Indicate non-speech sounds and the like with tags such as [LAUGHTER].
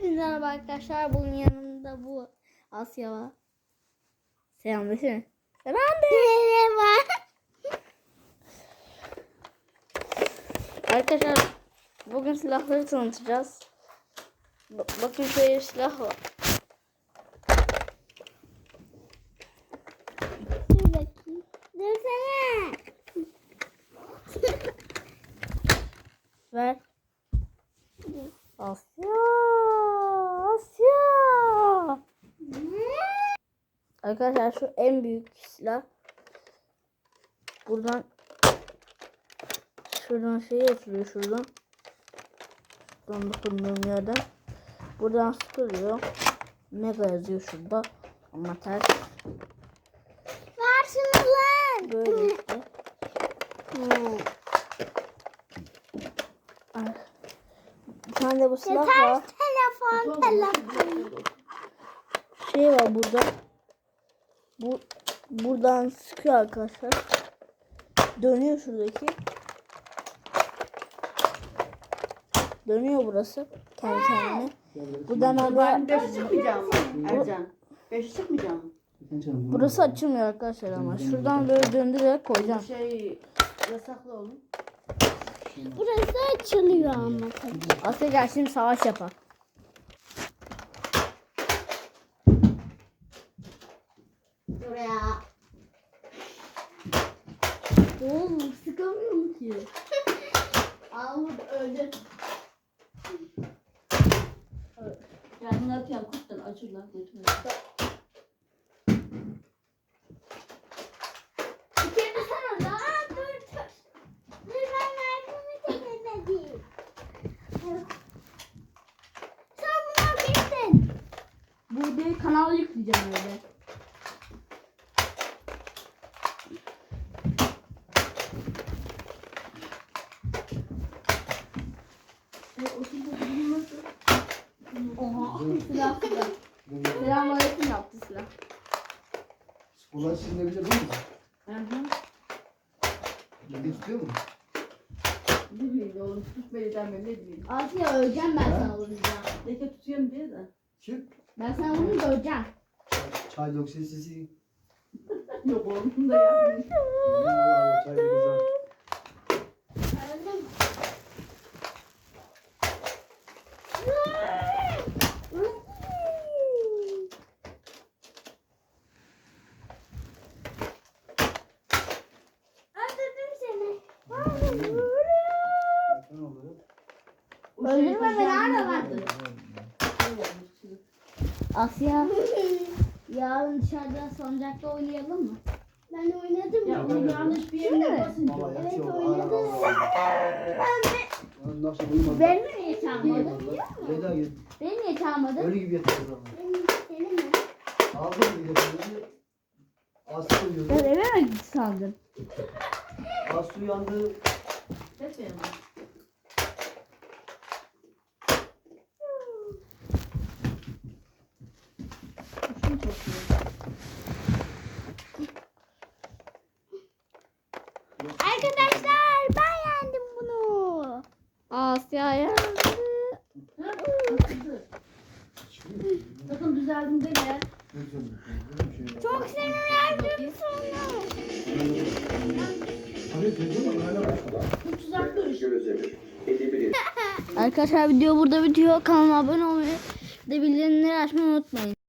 Hepinize merhaba arkadaşlar. Bunun yanında bu Asya var. Selam desene. Selam de. Merhaba. Arkadaşlar bugün silahları tanıtacağız. Ba- bakın şöyle silah var. Arkadaşlar şu en büyük silah. Buradan şuradan şey açılıyor şuradan. Şuradan dokunduğum yerden. Buradan sıkılıyor. Mega yazıyor şurada. Ama ters. Şunu lan. Böyle işte. Ay. Bir tane de bu silah var. telefon telefon. Şey var burada. Bu buradan sıkıyor arkadaşlar. Dönüyor şuradaki. Dönüyor burası kendi kendine. Buradan Ben beş çıkmayacağım mı Ercan? Beş çıkmayacağım mı? burası açılmıyor arkadaşlar ama şuradan böyle döndürerek koyacağım. Şey yasaklı oğlum. Burası açılıyor ama tabii. Asya gel şimdi savaş yapar. Buraya. Oğlum sıkamıyorum ki. [LAUGHS] Almış öldü. Yardım yapayım kurttan açırlar götürür. Bitirmesene daha dur dur. Dur ben mermimi tekemedim. Sen bunu bittin. Bu değil kanala yükleyeceğim öyle. Oha silah silah. Selamünaleyküm yaptı silah. Ulan siz ne bilir değil mi? Hı hı. Bilgi tutuyor mu? Ne bileyim oğlum tutmayı ben ne bileyim. Asya öleceğim ben sana vuracağım. Deke tutuyorum diye de. Çık. Ben sana vurunca öleceğim. Çay döksen sesi. [LAUGHS] Yok oğlum da yapmayayım. Allah Allah çay güzel. Öldürme beni nerede vardı? Asya yarın dışarıda salıncakta oynayalım mı? Ben oynadım. Ya onu yanlış bir yerine basınca. Evet, yatıyor. oynadı. Ondan sonra uyumadı. Beni niye çağırmadın? Beni niye çağırmadın? Ölü gibi yatıyor zaman. Mi? Aldım bir de bunu. Aslı Ben uyuyordu. eve mi sandın? Aslı uyandı. Hep benim. Şunu topluyorum. Arkadaşlar ben yendim bunu. Asya? Kızı. Sakın düzeldim deme. Arkadaşlar video burada bitiyor. Kanalıma abone olmayı ve bildirimleri açmayı unutmayın.